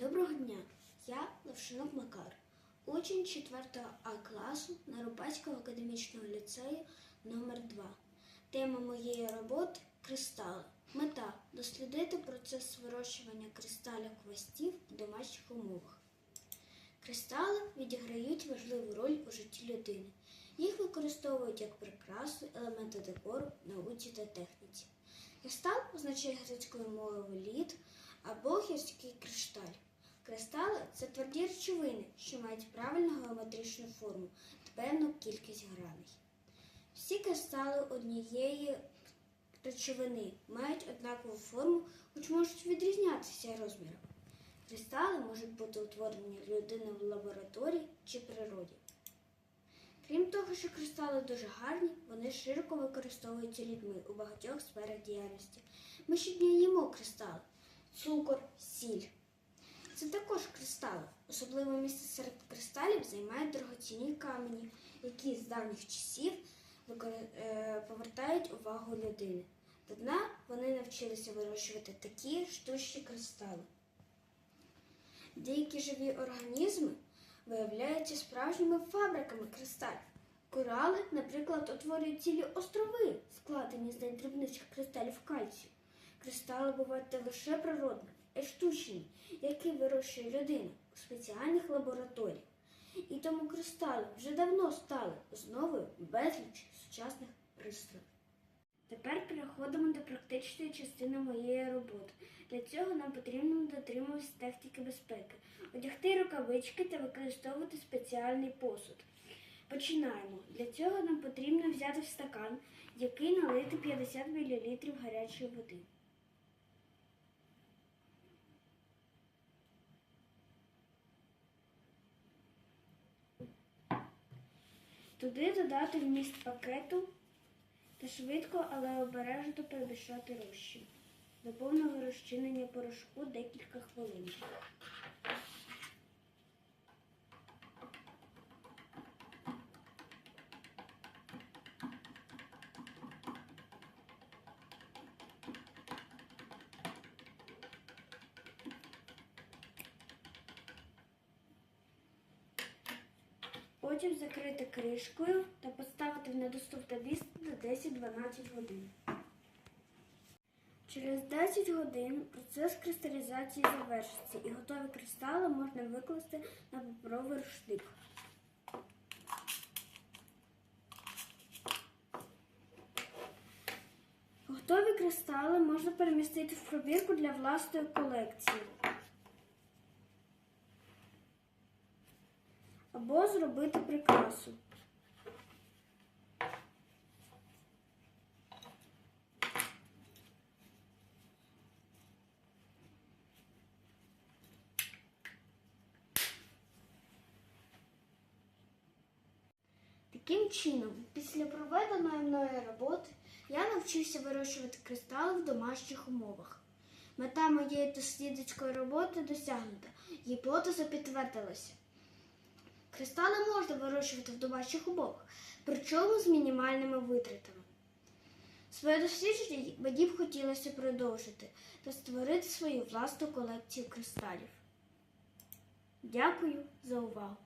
Доброго дня! Я Левшинок Макар, учень 4 А класу Нарубацького академічного ліцею номер 2 Тема моєї роботи кристали. Мета дослідити процес вирощування кристалів хвостів в домашніх умовах. Кристали відіграють важливу роль у житті людини. Їх використовують як прикрасу, елементи декору, науці та техніці. Кристал означає грецькою мовою лід або гірський кришталь. Кристали це тверді речовини, що мають правильну геометричну форму та певну кількість граней. Всі кристали однієї речовини мають однакову форму, хоч можуть відрізнятися розміром. Кристали можуть бути утворені людиною в лабораторії чи природі. Крім того, що кристали дуже гарні, вони широко використовуються людьми у багатьох сферах діяльності. Ми щодня їмо кристали, цукор, сіль. Це також кристали. Особливе місце серед кристалів займають дорогоцінні камені, які з давніх часів е, повертають увагу людини. До дна вони навчилися вирощувати такі штучні кристали. Деякі живі організми виявляються справжніми фабриками кристалів. Корали, наприклад, утворюють цілі острови, складені з найдрібніших кристалів кальцію. Кристали бувають не лише природними, штучні, які вирощує людина у спеціальних лабораторіях. І тому кристали вже давно стали основою безліч сучасних пристроїв. Тепер переходимо до практичної частини моєї роботи. Для цього нам потрібно дотримуватися техніки безпеки, одягти рукавички та використовувати спеціальний посуд. Починаємо. Для цього нам потрібно взяти стакан, який налити 50 мл гарячої води. Туди додати вміст пакету та швидко, але обережно перемішати розчин. До повного розчинення порошку декілька хвилин. Потім закрити кришкою та поставити в недоступне місце на 10-12 годин. Через 10 годин процес кристалізації завершиться і готові кристали можна викласти на паперовий рушник. Готові кристали можна перемістити в пробірку для власної колекції. Або зробити прикрасу. Таким чином, після проведеної мною роботи, я навчився вирощувати кристали в домашніх умовах. Мета моєї дослідницької роботи досягнута, гіпотеза підтвердилася. Кристали можна вирощувати в домашніх умовах, причому з мінімальними витратами. Своє дослідження мені б хотілося продовжити та створити свою власну колекцію кристалів. Дякую за увагу!